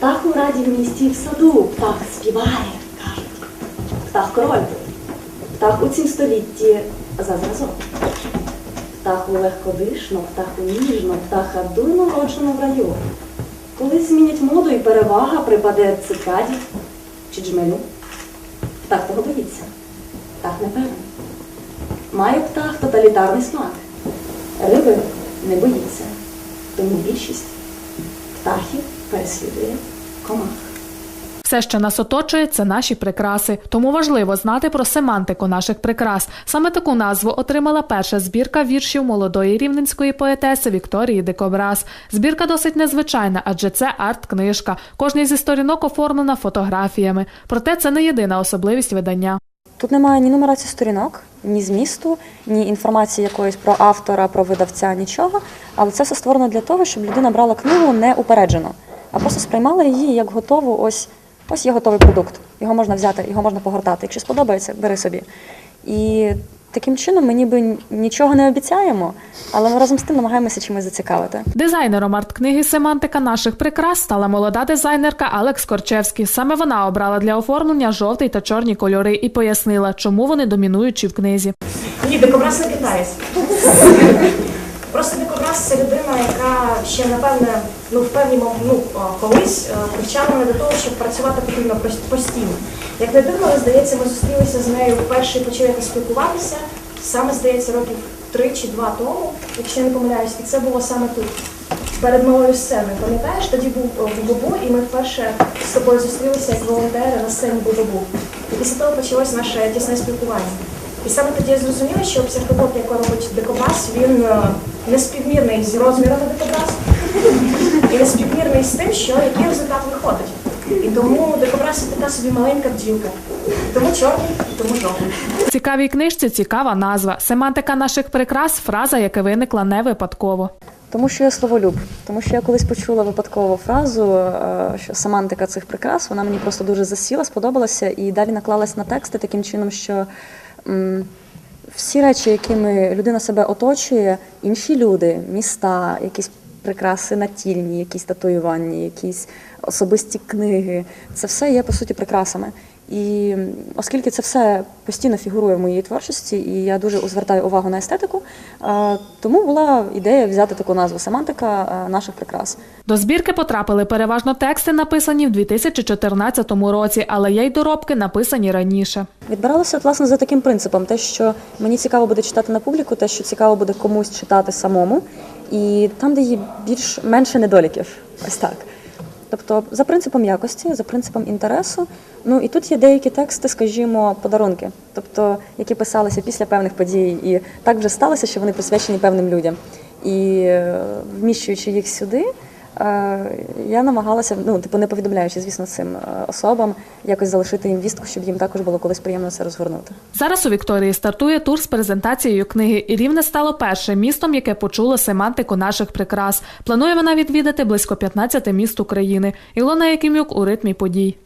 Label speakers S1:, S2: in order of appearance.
S1: Птах у раді в саду, птах співає, кажуть. Птах король був, птах у цім столітті за зразок. Птаху легкодишно, птаху ніжно, птаха дуйно роджено в раю. Коли змінять моду і перевага припаде цикаді чи джмелю. Птах того боїться, птах не певний. Має птах тоталітарний смак. Риби не боїться, тому більшість птахів переслідує комах.
S2: Все, що нас оточує, це наші прикраси. Тому важливо знати про семантику наших прикрас. Саме таку назву отримала перша збірка віршів молодої рівненської поетеси Вікторії Дикобраз. Збірка досить незвичайна, адже це арт-книжка. Кожна зі сторінок оформлена фотографіями. Проте це не єдина особливість видання.
S3: Тут немає ні нумерації сторінок, ні змісту, ні інформації якоїсь про автора, про видавця, нічого. Але це все створено для того, щоб людина брала книгу не упереджено, а просто сприймала її як готову. Ось ось є готовий продукт. Його можна взяти, його можна погортати. Якщо сподобається, бери собі. І таким чином ми ніби нічого не обіцяємо, але ми разом з тим намагаємося чимось зацікавити.
S2: Дизайнером арт-книги Семантика наших прикрас стала молода дизайнерка Алекс Корчевський. Саме вона обрала для оформлення жовтий та чорні кольори і пояснила, чому вони домінуючі в книзі.
S4: Ні, дикобраз не китаєць. Просто дикобраз це людина, яка ще напевне ну в певні ну, колись е, привчала до того, щоб працювати потрібно постійно. Як не дивно, здається, ми зустрілися з нею вперше і почали спілкуватися. Саме здається, років три чи два тому, якщо я не помиляюсь, і це було саме тут. Перед малою сценою, пам'ятаєш, тоді був е, Бубу, і ми вперше з тобою зустрілися як волонтери на сцені Бубу. І після того почалось наше тісне спілкування. І саме тоді я зрозуміла, що психолог, яку робить дикобраз, він е, не співмірний з розмірами дикобразу і не співмірний з тим, що який результат виходить. І тому дикобраз це така собі маленька бджілка. Тому чорний, і тому жовтий.
S2: Цікавій книжці цікава назва. Семантика наших прикрас фраза, яка виникла не випадково.
S3: Тому що я словолюб, тому що я колись почула випадково фразу, е, що семантика цих прикрас, вона мені просто дуже засіла, сподобалася і далі наклалась на тексти таким чином, що всі речі, якими людина себе оточує, інші люди, міста, якісь прикраси натільні, якісь татуювання, якісь особисті книги, це все є по суті прикрасами. І оскільки це все постійно фігурує в моїй творчості, і я дуже звертаю увагу на естетику, е, тому була ідея взяти таку назву семантика е, наших прикрас.
S2: До збірки потрапили переважно тексти, написані в 2014 році, але є й доробки, написані раніше.
S3: Відбиралося власне за таким принципом: те, що мені цікаво буде читати на публіку, те, що цікаво буде комусь читати самому, і там, де є більш менше недоліків. Ось так. Тобто, за принципом якості, за принципом інтересу. Ну і тут є деякі тексти, скажімо, подарунки, тобто, які писалися після певних подій, і так вже сталося, що вони присвячені певним людям. І е, вміщуючи їх сюди, я намагалася, ну типу, не повідомляючи, звісно, цим е, особам, якось залишити їм вістку, щоб їм також було колись приємно це розгорнути.
S2: Зараз у Вікторії стартує тур з презентацією книги, і Рівне стало першим містом, яке почуло семантику наших прикрас. Планує вона відвідати близько 15 міст України. Ілона Якимюк у ритмі подій.